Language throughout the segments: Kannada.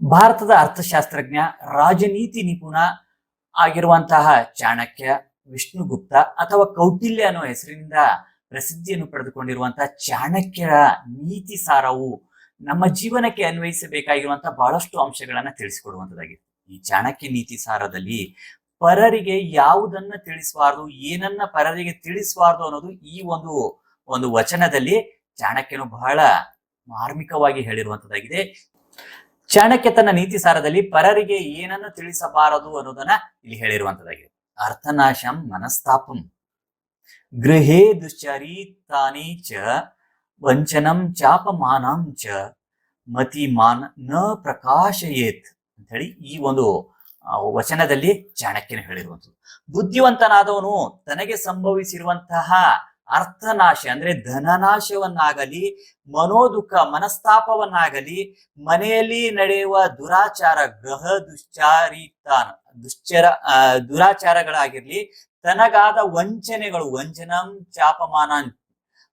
ಭಾರತದ ಅರ್ಥಶಾಸ್ತ್ರಜ್ಞ, ರಾಜನೀತಿ ನಿಪುಣ ಆಗಿರುವಂತಹ ಚಾಣಕ್ಯ ವಿಷ್ಣುಗುಪ್ತ ಅಥವಾ ಕೌಟಿಲ್ಯ ಅನ್ನೋ ಹೆಸರಿನಿಂದ ಪ್ರಸಿದ್ಧಿಯನ್ನು ಪಡೆದುಕೊಂಡಿರುವಂತಹ ಚಾಣಕ್ಯರ ನೀತಿ ಸಾರವು ನಮ್ಮ ಜೀವನಕ್ಕೆ ಅನ್ವಯಿಸಬೇಕಾಗಿರುವಂತಹ ಬಹಳಷ್ಟು ಅಂಶಗಳನ್ನ ತಿಳಿಸಿಕೊಡುವಂತದ್ದಾಗಿದೆ ಈ ಚಾಣಕ್ಯ ನೀತಿ ಸಾರದಲ್ಲಿ ಪರರಿಗೆ ಯಾವುದನ್ನ ತಿಳಿಸಬಾರದು ಏನನ್ನ ಪರರಿಗೆ ತಿಳಿಸಬಾರದು ಅನ್ನೋದು ಈ ಒಂದು ಒಂದು ವಚನದಲ್ಲಿ ಚಾಣಕ್ಯನು ಬಹಳ ಮಾರ್ಮಿಕವಾಗಿ ಹೇಳಿರುವಂತದ್ದಾಗಿದೆ ಚಾಣಕ್ಯ ತನ್ನ ನೀತಿ ಸಾರದಲ್ಲಿ ಪರರಿಗೆ ಏನನ್ನ ತಿಳಿಸಬಾರದು ಅನ್ನೋದನ್ನ ಇಲ್ಲಿ ಹೇಳಿರುವಂತದ್ದಾಗಿದೆ. ಅರ್ಥನಾಶಂ ಮನಸ್ತಾಪಂ. ಗೃಹೇ ದುಶ್ಚರಿತಾನಿ ಚ, ವಂಚನಂ ಚಾಪಮಾನಂ ಚ ಮತಿ ಮಾನ ನ ಪ್ರಕಾಶಯೇತ್ ಅಂತ ಹೇಳಿ ಈ ಒಂದು ವಚನದಲ್ಲಿ ಚಾಣಕ್ಯನ ಹೇಳಿರುವಂಥದ್ದು ಬುದ್ಧಿವಂತನಾದವನು ತನಗೆ ಸಂಭವಿಸಿರುವಂತಹ ಅರ್ಥನಾಶ ಅಂದ್ರೆ ಧನನಾಶವನ್ನಾಗಲಿ, ಮನೋದುಃಖ, ಮನಸ್ತಾಪವನ್ನಾಗಲಿ, ಮನೆಯಲ್ಲಿ ನಡೆಯುವ ದುರಾಚಾರ, ಗ್ರಹ ದುಶ್ಚಾರಿತ ದುಶ್ಚರ ದುರಾಚಾರಗಳಾಗಿರ್ಲಿ, ತನಗಾದ ವಂಚನೆಗಳು, ವಂಚನಂ ಚಾಪಮಾನ,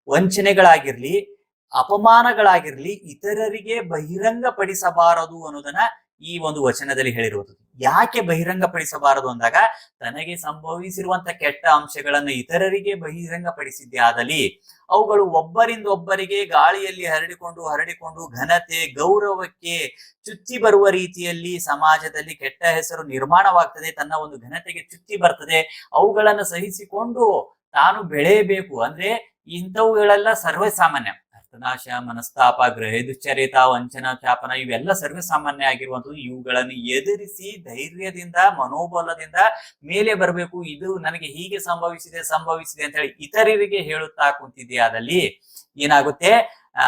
ವಂಚನೆಗಳಾಗಿರ್ಲಿ, ಅಪಮಾನಗಳಾಗಿರ್ಲಿ, ಇತರರಿಗೆ ಬಹಿರಂಗಪಡಿಸಬಾರದು ಅನ್ನೋದನ್ನ ಈ ಒಂದು ವಚನದಲ್ಲಿ ಹೇಳಿರುವುದು. ಯಾಕೆ ಬಹಿರಂಗಪಡಿಸಬಾರದು ಅಂದಾಗ, ತನಗೆ ಸಂಭವಿಸಿರುವಂತ ಕೆಟ್ಟ ಅಂಶಗಳನ್ನು ಇತರರಿಗೆ ಬಹಿರಂಗಪಡಿಸಿದ್ದೇ ಆದಲ್ಲಿ, ಅವುಗಳು ಒಬ್ಬರಿಂದ ಒಬ್ಬರಿಗೆ ಗಾಳಿಯಲ್ಲಿ ಹರಡಿಕೊಂಡು ಹರಡಿಕೊಂಡು ಘನತೆ, ಗೌರವಕ್ಕೆ ಚುಚ್ಚಿ ಬರುವ ರೀತಿಯಲ್ಲಿ ಸಮಾಜದಲ್ಲಿ ಕೆಟ್ಟ ಹೆಸರು ನಿರ್ಮಾಣವಾಗ್ತದೆ, ತನ್ನ ಒಂದು ಘನತೆಗೆ ಚುಚ್ಚಿ ಬರ್ತದೆ, ಅವುಗಳನ್ನು ಸಹಿಸಿಕೊಂಡು ತಾನು ಬೆಳೆಯಬೇಕು. ಅಂದ್ರೆ ಇಂಥವುಗಳೆಲ್ಲ ಸರ್ವಸಾಮಾನ್ಯ. ಅರ್ಥನಾಶ ಮನಸ್ತಾಪ, ಗ್ರಹ ದುಶ್ಚರಿತ, ವಂಚನ, ಚಾಪನ ಇವೆಲ್ಲ ಸರ್ವಸಾಮಾನ್ಯ ಆಗಿರುವಂಥದ್ದು. ಇವುಗಳನ್ನು ಎದುರಿಸಿ ಧೈರ್ಯದಿಂದ, ಮನೋಬಲದಿಂದ ಮೇಲೆ ಬರಬೇಕು. ಇದು ನನಗೆ ಹೀಗೆ ಸಂಭವಿಸಿದೆ ಸಂಭವಿಸಿದೆ ಅಂತ ಹೇಳಿ ಇತರರಿಗೆ ಹೇಳುತ್ತಾ ಕುಂತಿದೆಯಾದಲ್ಲಿ ಏನಾಗುತ್ತೆ? ಆ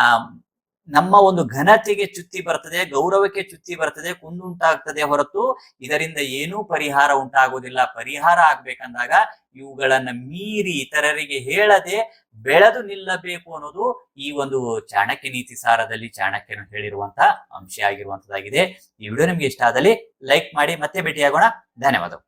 ನಮ್ಮ ಒಂದು ಘನತೆಗೆ ಚ್ಯುತಿ ಬರ್ತದೆ, ಗೌರವಕ್ಕೆ ಚ್ಯುತಿ ಬರ್ತದೆ, ಕುಂದುಂಟಾಗ್ತದೆ ಹೊರತು ಇದರಿಂದ ಏನೂ ಪರಿಹಾರ ಉಂಟಾಗುವುದಿಲ್ಲ. ಪರಿಹಾರ ಆಗ್ಬೇಕಂದಾಗ ಇವುಗಳನ್ನ ಮೀರಿ ಇತರರಿಗೆ ಹೇಳದೆ ಬೆಳೆದು ನಿಲ್ಲಬೇಕು ಅನ್ನೋದು ಈ ಒಂದು ಚಾಣಕ್ಯ ನೀತಿ ಸಾರದಲ್ಲಿ ಚಾಣಕ್ಯನು ಹೇಳಿರುವಂತಹ ಅಂಶ ಆಗಿರುವಂತದ್ದಾಗಿದೆ. ಈ ವಿಡಿಯೋ ನಿಮ್ಗೆ ಇಷ್ಟ ಆದಲ್ಲಿ ಲೈಕ್ ಮಾಡಿ ಮತ್ತೆ ಭೇಟಿಯಾಗೋಣ. ಧನ್ಯವಾದಗಳು.